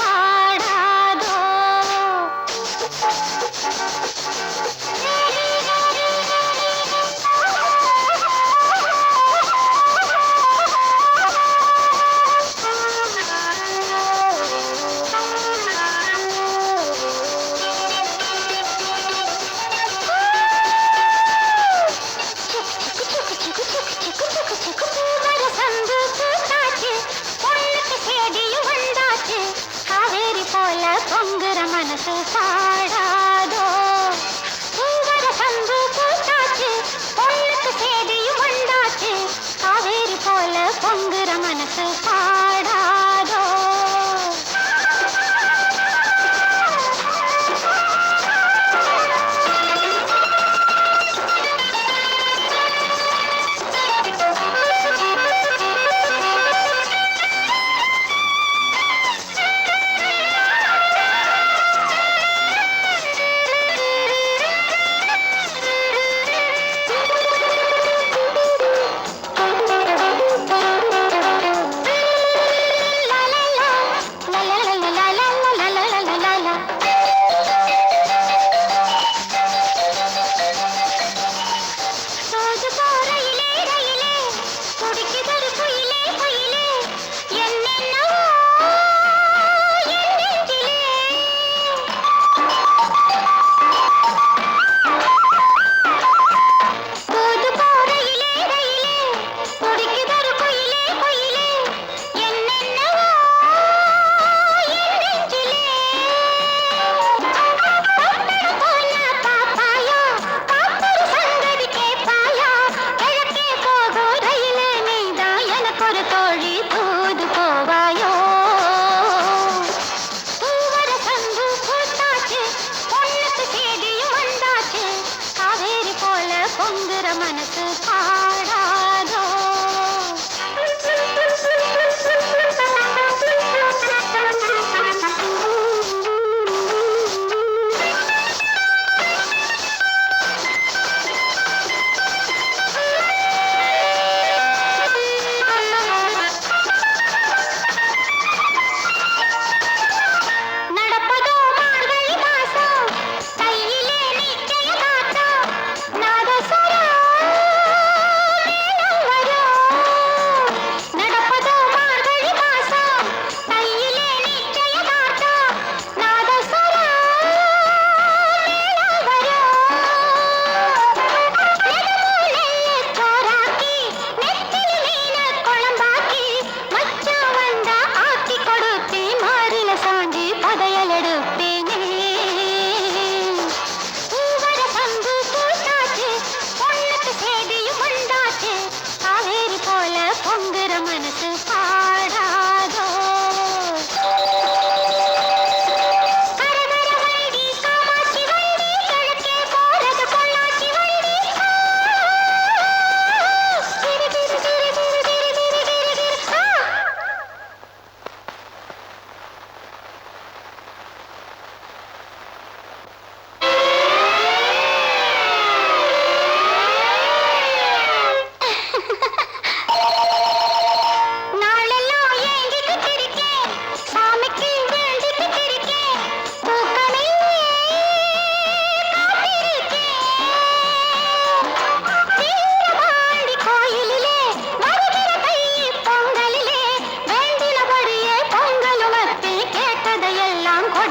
பாடாதோ ಮನಸ್ಸು ಪಾಡಾದೋ பூவர சந்து பூத்தாச்சு பொண்ணுக்கு சேதியும் வந்தாச்சு. காவேரி போல பொங்குற மனசு ஒரு தோழி தூது போவாயோ தூவர சங்கு போட்டாச்சு பொண்ணுக்கு சேதியும் வந்தாச்சு காவேரி போல மனசு பா அரமனத்து பா